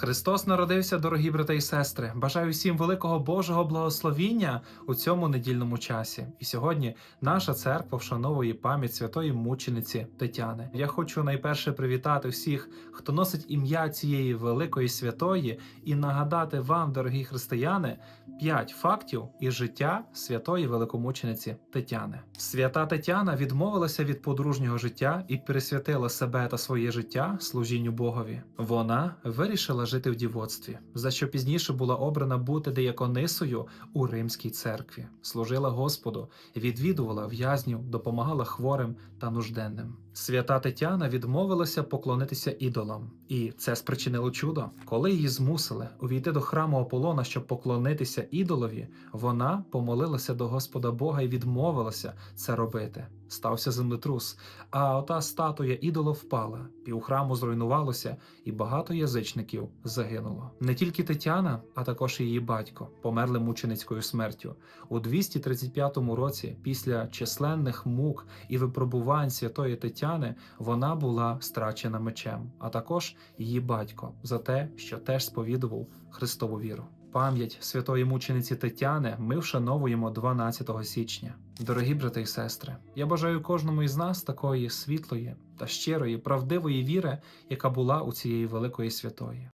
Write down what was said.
Христос народився, дорогі брати і сестри. Бажаю всім великого Божого благословіння у цьому недільному часі. І сьогодні наша церква вшановує пам'ять святої мучениці Тетяни. Я хочу найперше привітати всіх, хто носить ім'я цієї великої святої, і нагадати вам, дорогі християни, п'ять фактів із життя святої великомучениці Тетяни. Свята Тетяна відмовилася від подружнього життя і пересвятила себе та своє життя служінню Богові. Вона вирішила жити в дівоцтві, за що пізніше була обрана бути деяконисою у римській церкві, служила Господу, відвідувала в'язнів, допомагала хворим та нужденним. Свята Тетяна відмовилася поклонитися ідолам, і це спричинило чудо. Коли її змусили увійти до храму Аполлона, щоб поклонитися ідолові, вона помолилася до Господа Бога і відмовилася це робити. Стався землетрус, а ота статуя ідола впала, півхраму зруйнувалося, і багато язичників загинуло. Не тільки Тетяна, а також її батько померли мученицькою смертю. У 235 році, після численних мук і випробувань святої Тетяни, вона була страчена мечем, а також її батько за те, що теж сповідував Христову віру. Пам'ять святої мучениці Тетяни ми вшановуємо 12 січня. Дорогі брати і сестри, я бажаю кожному із нас такої світлої та щирої, правдивої віри, яка була у цієї великої святої.